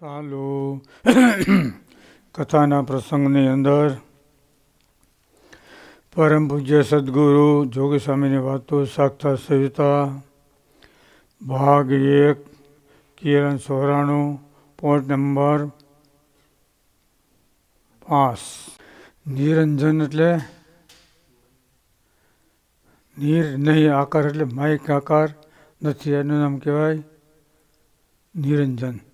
ચાલો કથાના પ્રસંગની અંદર પરમ પૂજ્ય સદગુરુ જોગી સ્વામીની વાતો સાક્ષાત સવિતા, ભાગ એક, કિરણ સોરાણું પોઈન્ટ નંબર પાંચ નિરંજન એટલે નીર નહીં, આકાર એટલે માઇક આકાર, નથી, એનું નામ કહેવાય નિરંજન.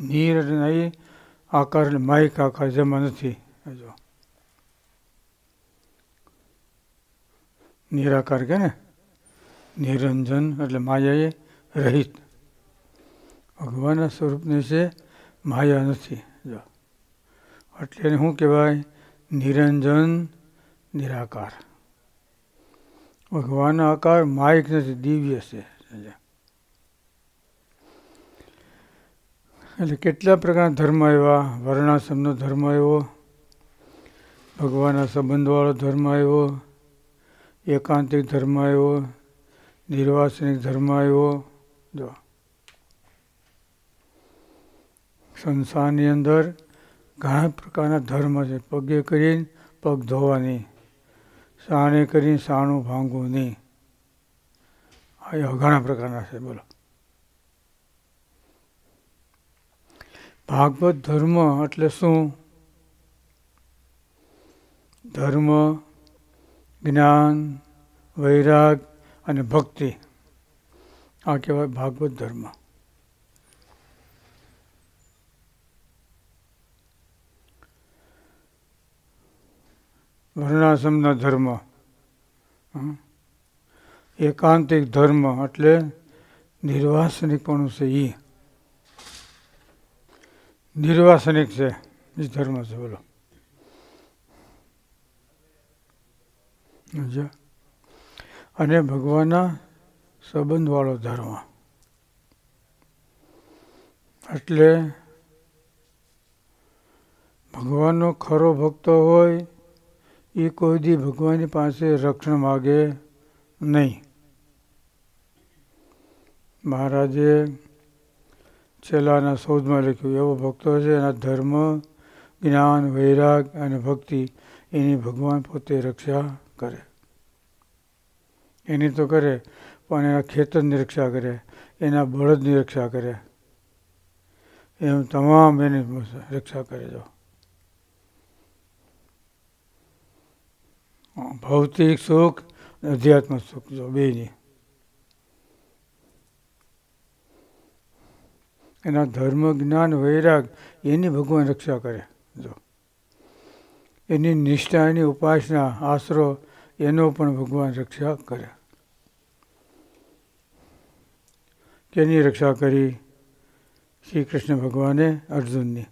નીર નહીં આકાર માઇક આકાર જેમાં નથી. જો. નિરાકાર કે ને? નિરંજન એટલે માયાએ રહિત. ભગવાનના સ્વરૂપને છે માયા નથી. જો. એટલે એને શું કહેવાય? નિરંજન, નિરાકાર. ભગવાનનો આકાર માયક નથી, દિવ્ય છે. એટલે કેટલા પ્રકારના ધર્મ આવ્યા? વર્ણાશ્રમનો ધર્મ આવ્યો, ભગવાનના સંબંધવાળો ધર્મ આવ્યો, એકાંતિક ધર્મ આવ્યો, નિર્વાસનિક ધર્મ આવ્યો. જો, સંસારની અંદર ઘણા પ્રકારના ધર્મ છે. પગે કરીને પગ ધોવાની, સાણે કરીને સાણું ભાંગવું નહીં. આ ઘણા પ્રકારના છે, બોલો. ભાગવત ધર્મ એટલે શું? ધર્મ, જ્ઞાન, વૈરાગ અને ભક્તિ. આ કહેવાય ભાગવત ધર્મ. વર્ણાશ્રમના ધર્મ. એકાંતિક ધર્મ એટલે નિર્વાસનિકપણું છે એ નિર્વાસનિક છે. એ ધર્મ છે, બોલો. અને ભગવાનના સંબંધવાળો ધર્મ. એટલે ભગવાનનો ખરો ભક્ત હોય, એ કોઈ દી ભગવાનની પાસે રક્ષણ માગે નહીં. મહારાજે છેલ્લાના શોધમાં લખ્યું, એવો ભક્તો છે, એના ધર્મ, જ્ઞાન, વૈરાગ અને ભક્તિ, એની ભગવાન પોતે રક્ષા કરે. એની તો કરે, પણ એના ખેતરની રક્ષા કરે, એના બળદની રક્ષા કરે. એમ તમામ એની રક્ષા કરે જો. ભૌતિક સુખ અધ્યાત્મ સુખ જો બેની એના ધર્મ, જ્ઞાન, વૈરાગ, એની ભગવાન રક્ષા કરે. જો. એની નિષ્ઠા, એની ઉપાસના, આશરો, એનો પણ ભગવાન રક્ષા કરે. કેની રક્ષા કરી? શ્રી કૃષ્ણ ભગવાને, અર્જુનની.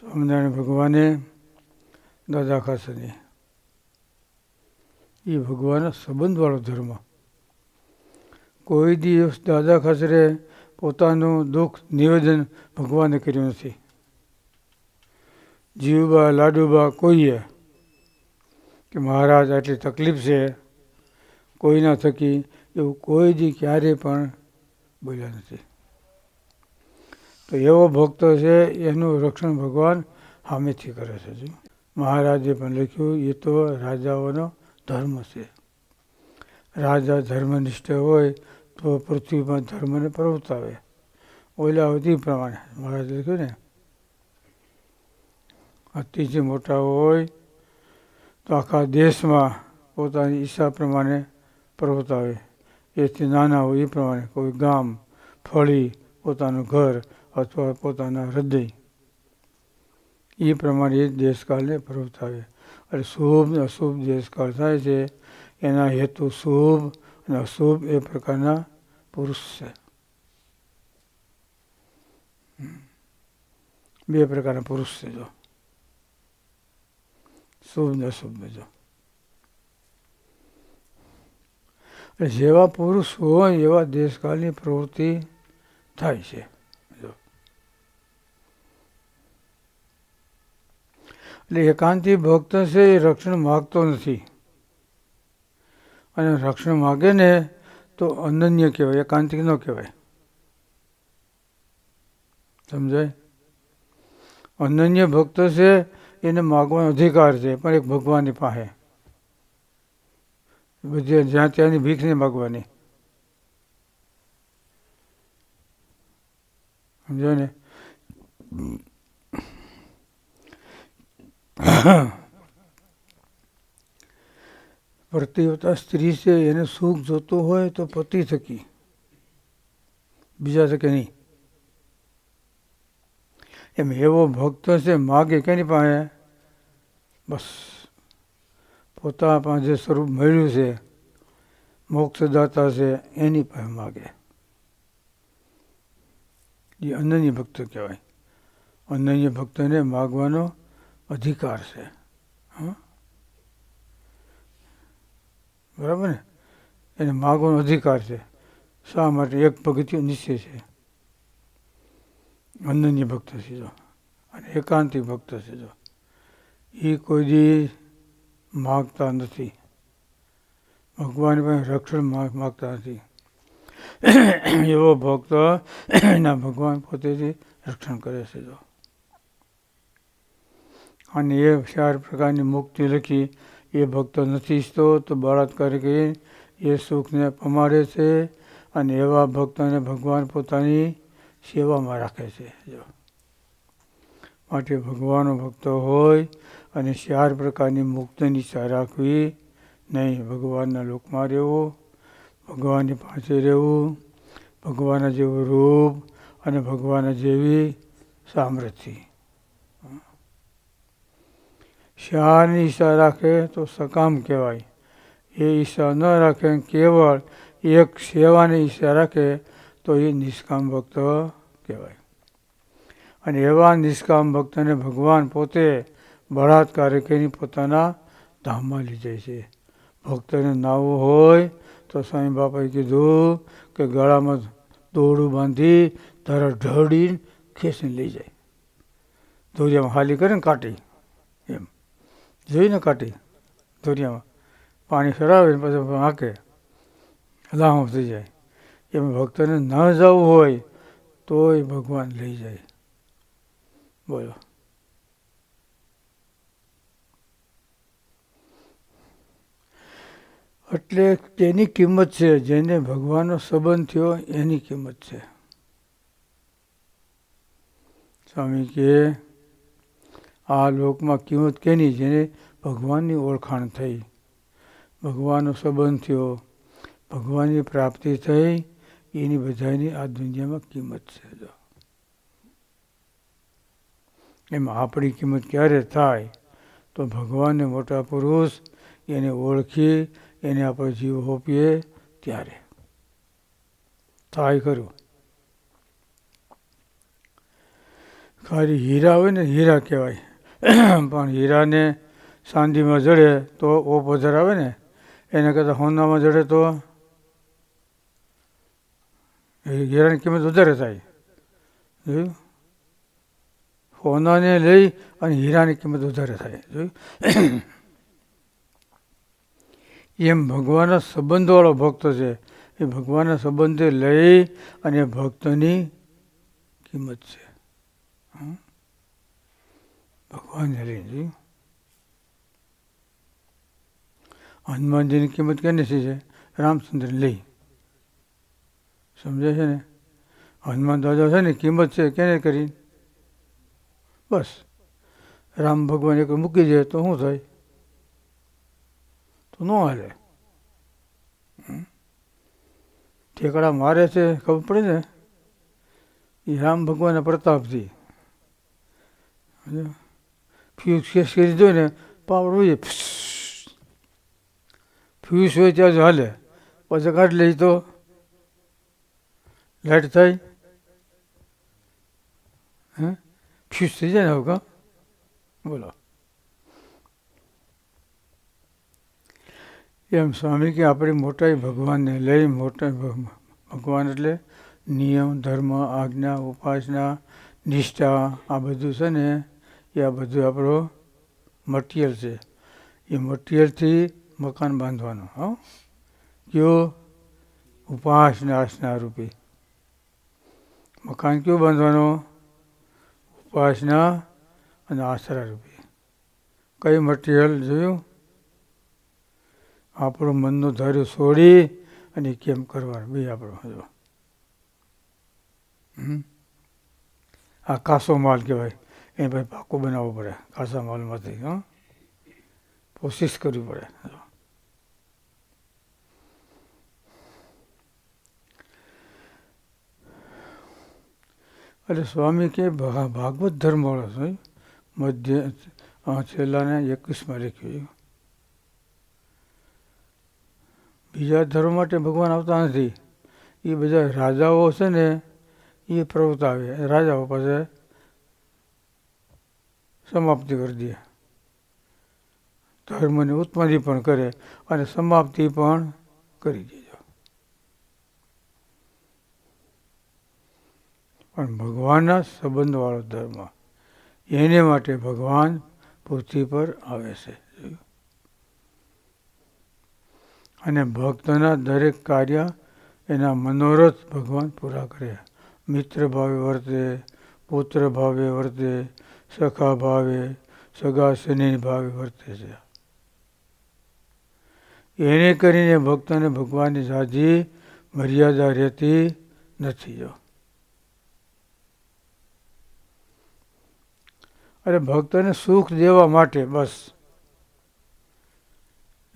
સ્વામિનારાયણ ભગવાને દાદા ખાસની એ ભગવાનનો સંબંધવાળો ધર્મ. કોઈ દિવસ દાદા ખાસરે પોતાનું દુઃખ નિવેદન ભગવાને કર્યું નથી. જીવબા લાડુબા કોઈએ કે મહારાજ આટલી તકલીફ છે કોઈના થકી એવું કોઈ દી ક્યારેય પણ બોલ્યા નથી. તો એવો ભક્ત છે, એનું રક્ષણ ભગવાન હામેથી કરે છે મહારાજે પણ લખ્યું એ તો રાજાઓનો ધર્મ છે. રાજા ધર્મનિષ્ઠ હોય તો પૃથ્વીમાં ધર્મને પ્રવર્તાવે ઓલા અવધિ પ્રમાણે, મહારાજ લખ્યું ને. અતિથી મોટા હોય તો આખા દેશમાં પોતાની ઈચ્છા પ્રમાણે પ્રવર્તાવે એથી નાના હોય એ પ્રમાણે કોઈ ગામ, ફળી, પોતાનું ઘર અથવા પોતાના હૃદય. એ પ્રમાણે એ દેશકાળને પ્રવર્તાવે એટલે શુભ અશુભ દેશકાળ થાય છે. એના હેતુ શુભ અને અશુભ એ પ્રકારના પુરુષ છે. બે પ્રકારના પુરુષ છે જો. શુભ ને અશુભ જો. જેવા પુરુષ હોય એવા દેશકાળની પ્રવૃત્તિ થાય છે. એટલે એકાંતી ભક્ત છે એ રક્ષણ માગતો નથી. અને રક્ષણ માગે ને તો અનન્ય કહેવાય, એકાંતિક ન કહેવાય. સમજાય? અનન્ય ભક્ત છે, એને માગવાનો અધિકાર છે, પણ એક ભગવાનની પાસે. બધી જ્યાં ત્યાંની ભીખ નહીં માગવાની. સમજાય ને? પ્રતિવતા સ્ત્રી છે, એને સુખ જોતું હોય તો પતિ થકી બીજા થકે નહીં. એમ એવો ભક્ત છે, માગે કેની પાસે? બસ. પોતા પાસે સ્વરૂપ મળ્યું છે, મોક્ષદાતા છે, એની પાસે માગે. એ અનન્ય ભક્ત કહેવાય. અનન્ય ભક્તને માગવાનો અધિકાર છે. હા? બરાબર ને? એને માગવાનો અધિકાર છે. શા માટે? એક પગથિયું નિશ્ચય છે. અનન્ય ભક્ત છે અને એકાંતિક ભક્ત છે એ કોઈ દી માગતા નથી. ભગવાન પાસે રક્ષણ માગતા નથી. એવો ભક્ત એના ભગવાન પોતેથી રક્ષણ કરે છે જો. અને એ ચાર પ્રકારની મુક્તિ લખી એ ભક્તો નથી ઈચ્છતો, તો બળાત્કાર કરી એ સુખને પમાડે છે અને એવા ભક્તોને ભગવાન પોતાની સેવામાં રાખે છે. જો. માટે ભગવાનનો ભક્ત હોય અને ચાર પ્રકારની મુક્તિની ઈચ્છા રાખવી નહીં. ભગવાનના લોકમાં રહેવું, ભગવાનની પાસે રહેવું, ભગવાનના જેવું રૂપ અને ભગવાનના જેવી સામર્થ્ય શાની ઈચ્છા રાખે તો સકામ કહેવાય. એ ઈચ્છા ન રાખે, કેવળ એક સેવાની ઈચ્છા રાખે તો એ નિષ્કામ ભક્ત કહેવાય. અને એવા નિષ્કામ ભક્તને ભગવાન પોતે બળાત્કાર કરીને પોતાના ધામમાં લઈ જાય છે. ભક્તને નાવું હોય તો સ્વામી બાપાએ કીધું કે ગળામાં દોરડું બાંધી તારા ઢળી ખેંચીને લઈ જાય. દોરિયામાં હાલી કરીને કાઢી. જોઈને કાઢી દુનિયામાં પાણી સરાવે પછી હાંકે લાહો થઈ જાય. એમ ભક્તને ન જવું હોય તોય ભગવાન લઈ જાય. બોલો. એટલે તેની કિંમત છે. જેને ભગવાનનો સંબંધ થયો એની કિંમત છે. સ્વામી કે આ લોકમાં કિંમત કેની? જેને ભગવાનની ઓળખાણ થઈ. ભગવાનનો સંબંધ થયો. ભગવાનની પ્રાપ્તિ થઈ. એની બધાની આ દુનિયામાં કિંમત છે એમાં આપણી કિંમત ક્યારે થાય? તો ભગવાનને મોટા પુરુષ એને ઓળખી, એને આપણે જીવ હોપીએ ત્યારે. થાય ખરું. ખાલી હીરા હોય ને હીરા કહેવાય. પણ હીરાને ચાંદીમાં જડે તો ઓપ વધારે આવે ને. એને કરતાં હોનામાં જડે તો હીરાની કિંમત વધારે થાય. જોયું? સોનાને લઈ અને હીરાની કિંમત વધારે થાય. જોયું? એમ ભગવાનના સંબંધવાળો ભક્ત છે. એ ભગવાનના સંબંધે લઈ અને ભક્તની કિંમત છે. ભગવાનને લઈને હનુમાનજીની કિંમત કેની છે? રામચંદ્ર લઈ. સમજે છે ને? હનુમાન દાદા છે ને, કિંમત છે, કેને કરી? બસ. રામ ભગવાન એક મૂકી જાય તો શું થાય? તો ન હાલે. ઠેકડા મારે છે, ખબર પડે ને? એ રામ ભગવાનના પ્રતાપથી. ફ્યુઝ કરી દો ને પાવડ હોય ફ્યુઝ હોય ત્યાં જ હાલે પછી કાઢી લઈ તો લાઇટ થાય હે ફ્યુઝ થઈ જાય ને હવે કા બોલો એમ સ્વામી કે આપણી મોટાઈ ભગવાનને લઈ મોટા ભગવાન એટલે નિયમ ધર્મ આજ્ઞા ઉપાસના નિષ્ઠા આ બધું છે ને એ આ બધું આપણો મટીરિયલ છે. એ મટીરિયલથી મકાન બાંધવાનું, હા. કયો? ઉપાસના રૂપી મકાન કયું બાંધવાનો? ઉપાસના અને આશરા રૂપી કઈ મટીરિયલ જોયું? આપણું મનનું ધાર્યું છોડી અને કેમ કરવાનું? બે આપણો જો? આ કાસો માલ કહેવાય. એ ભાઈ પાકો બનાવવો પડે કાચા માલમાંથી, હં. કોશિશ કરવી પડે. એટલે સ્વામી કે ભાગવત ધર્મ વાળો છે, મધ્ય છેલ્લાને એકવીસમાં લખ્યું બીજા ધર્મ માટે ભગવાન આવતા નથી. એ બધા રાજાઓ છે ને એ પ્રવૃત્ત આવે, રાજાઓ પાસે સમાપ્તિ કરી દે. ધર્મની ઉત્પત્તિ પણ કરે અને સમાપ્તિ પણ કરી દેજો. પણ ભગવાનના સંબંધવાળો ધર્મ, એને માટે ભગવાન પૃથ્વી પર આવે છે. અને ભક્તના દરેક કાર્ય એના મનોરથ ભગવાન પૂરા કરે. મિત્ર ભાવે વર્તે, પુત્ર ભાવે વર્તે સખા ભાવે, સગા શનિ ભાવે વર્તે છે. એને કરીને ભક્તને ભગવાનની સાજી મર્યાદા રહેતી નથી જો. અરે ભક્તને સુખ દેવા માટે બસ.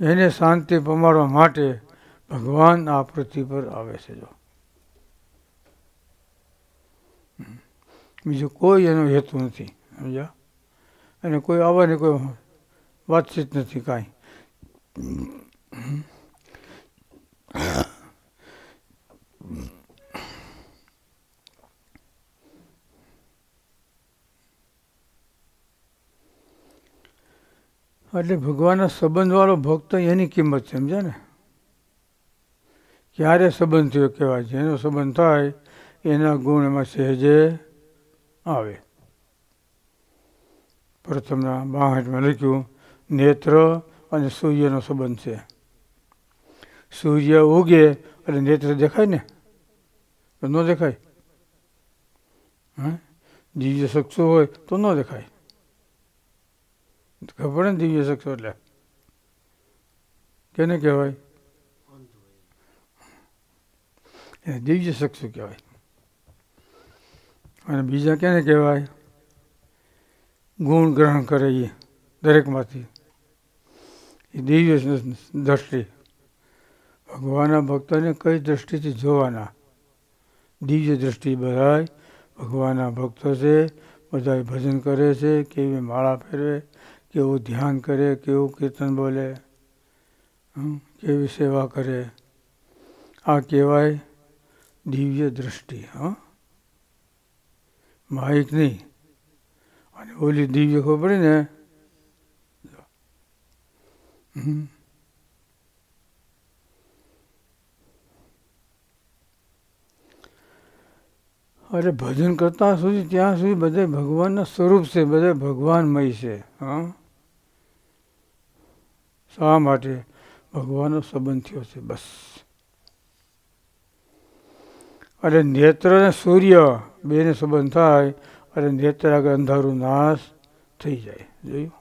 એને શાંતિ પમાડવા માટે ભગવાન આ પૃથ્વી પર આવે છે જો. બીજું કોઈ એનો હેતુ નથી. સમજ્યા? અને કોઈ આવવાની કોઈ વાતચીત નથી કાંઈ. એટલે ભગવાનના સંબંધવાળો ભક્ત એની કિંમત છે સમજ્યા ને? ક્યારે સંબંધ થયો કહેવાય? જેનો સંબંધ થાય, એના ગુણ એમાં સહેજે આવે. પ્રથમના બાહઠમાં લખ્યું, નેત્ર અને સૂર્યનો સંબંધ છે. સૂર્ય ઉગે એટલે નેત્ર દેખાય ને? તો ન દેખાય. હા? દિવ્ય શખ્સો હોય તો ન દેખાય. ખબર ને દિવ્ય શખ્સો એટલે? કેને કહેવાય? દિવ્ય શખ્સો કહેવાય. અને બીજા કેને કહેવાય? ગુણ ગ્રહણ કરે એ દરેકમાંથી. એ દિવ્ય દ્રષ્ટિ. ભગવાનના ભક્તોને કઈ દ્રષ્ટિથી જોવાના? દિવ્ય દ્રષ્ટિ બધાય ભગવાનના ભક્તો છે બધા ભજન કરે છે, કેવી માળા ફેરવે કેવું ધ્યાન કરે, કેવું કીર્તન બોલે કેવી સેવા કરે. આ કહેવાય દિવ્ય દ્રષ્ટિ, હા. માહિક નહીં. અને ઓલી દિવ્ય ખબર ને અરે ભજન કરતા સુધી ત્યાં સુધી બધે ભગવાનના સ્વરૂપ છે બધે ભગવાનમય છે હા શા માટે ભગવાનનો સંબંધ થયો છે બસ અરે નેત્ર અને સૂર્ય બેને સંબંધ થાય અને નેત્રાગ અંધારો નાશ થઈ જાય. જોયું?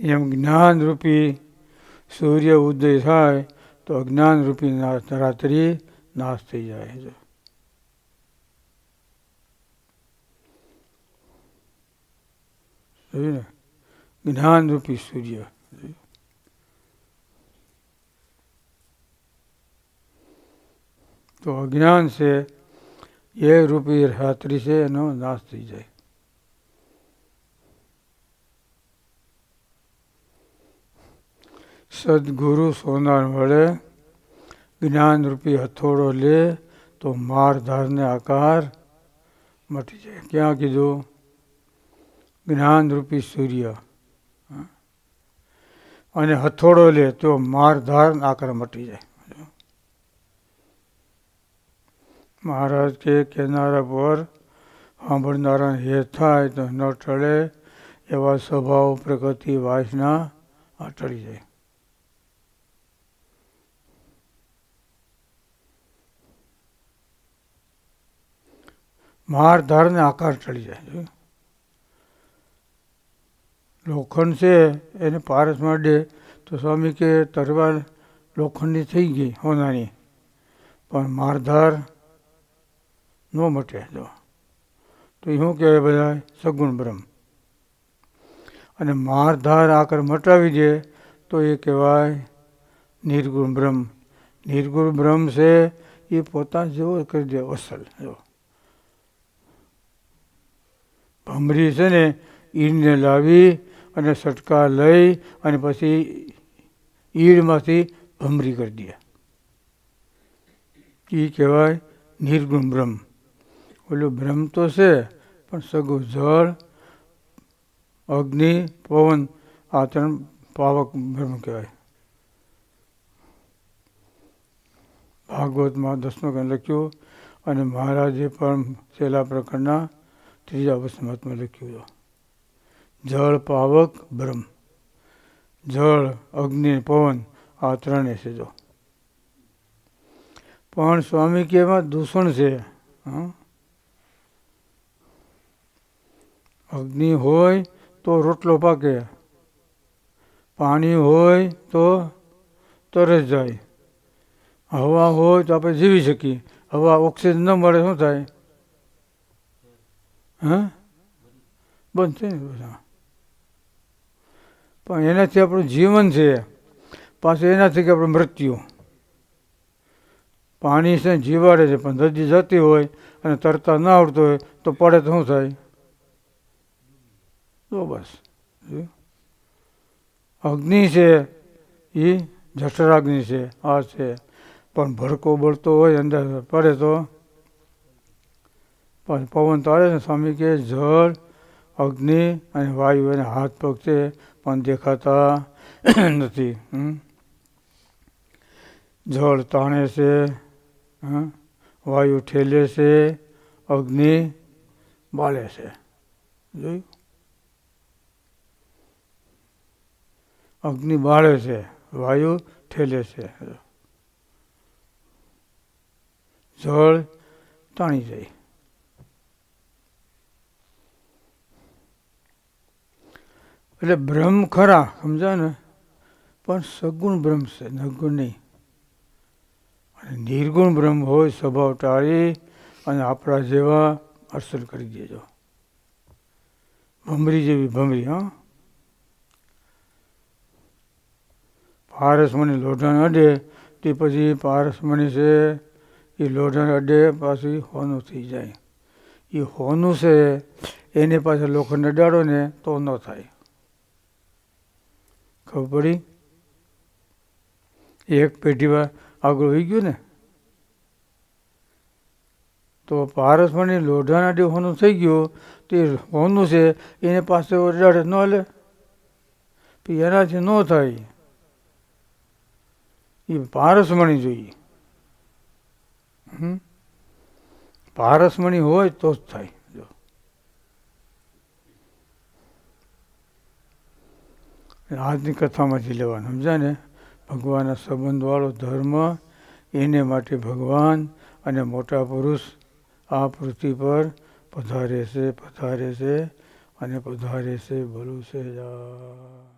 એમ જ્ઞાન રૂપી સૂર્ય ઉદય થાય તો અજ્ઞાન રૂપી રાત્રિ નાશ થઈ જાય. છે ને? જ્ઞાનરૂપી સૂર્ય. તો અજ્ઞાન છે એ રૂપી રાત્રિ છે એનો નાશ થઈ જાય. સદગુરુ સોનાર મળે જ્ઞાન રૂપી હથોડો લે તો મારધારને આકાર મટી જાય. ક્યાં કીધું? જ્ઞાન રૂપી સૂર્ય. અને હથોડો લે તો મારધાર આકાર મટી જાય. મહારાજ કે કેનારા પર સાંભળનારા હે થાય તો ન ટળે, એવા સ્વભાવ પ્રગતિ વાસના અટળી જાય. માર ધારને આકાર ચડી જાય. લોખંડ છે, એને પારસ માંડે તો સ્વામી કે તરવાર લોખંડની થઈ ગઈ હોનાની. પણ મારધાર ન મટે, જો. તો શું કહેવાય બધા? સગુણ બ્રહ્મ. અને મારધાર આકર મટાવી દે, તો એ કહેવાય નિર્ગુણ બ્રહ્મ. નિર્ગુણ બ્રહ્મ છે, એ પોતા જેવો કરી દે અસલ, જો. ભમરી છે ને, ઈડને લાવી અને સટકા લઈ અને પછી ઈડમાંથી ભમરી કરી દે. એ કહેવાય નિર્ગુણ બ્રહ્મ. ઓલું ભ્રમ તો છે, પણ સગું જળ, અગ્નિ, પવન, આ ત્રણ પાવક ભ્રમ કહેવાય. ભાગવતમાં દસમો કંઈ લખ્યું, અને મહારાજે પણ છેલ્લા પ્રકરણના ત્રીજા વસમતમાં લખ્યું જળ, પાવક ભ્રમ જળ, અગ્નિ, પવન, આ ત્રણે છે જો. પણ સ્વામી કે એમાં દૂષણ છે, હં? અગ્નિ હોય તો રોટલો પાકે. પાણી હોય તો તરસ જાય. હવા હોય તો આપણે જીવી શકીએ. હવા ઓક્સિજન ન મળે શું થાય? હા? બંધ છે બધા. પણ એનાથી આપણું જીવન છે. પાછું એનાથી કે આપણું મૃત્યુ. પાણી છે જીવાડે છે, પણ નદી જતી હોય અને તરતા ના આવડતું હોય તો પડે તો શું થાય? તો બસ? અગ્નિ છે એ જઠરાગ્નિ છે, આ છે પણ ભડકો બળતો હોય અંદર, પડે તો પણ પવન તો ને સ્વામી કે જળ, અગ્નિ અને વાયુ એને હાથ પગ છે પણ દેખાતા નથી? જળ તાણે છે? વાયુ ઠેલે છે, અગ્નિ બાળે છે જોયું અગ્નિ બાળે છે, વાયુ ઠેલે છે. જળ તાણી જાય. એટલે બ્રહ્મ ખરા સમજા ને? પણ સગુણ બ્રહ્મ છે, નગુણ નહીં. અને નિર્ગુણ બ્રહ્મ હોય, સ્વભાવ ટાળી અને આપણા જેવા અસર કરી દેજો. ભમરી જેવી ભમરી, હા? પારસમણી લોઢણ અડે, તે પછી પારસમણી છે, એ લોઢણ અડે, પાછી હોનું થઈ જાય. એ હોનું છે, એને પાછળ લોખંડ અડાડો ને તો ન થાય. ખબર પડી? એક પેઢીમાં આગળ વહી ગયું ને? તો પારસમણી લોઢાના અડે, હોનું થઈ ગયું, તે હોનું છે, એને પાસે અડાડે ન લે એનાથી ન થાય. એ પારસમણી જોઈએ? પારસમણી હોય તો જ થાય. જો. આજની કથામાંથી લેવાનું સમજ્યા ને? ભગવાનના સંબંધવાળો ધર્મ એને માટે ભગવાન અને મોટા પુરુષ આ પૃથ્વી પર પધારે છે પધારે છે અને પધારે છે, ભલું છે. જા.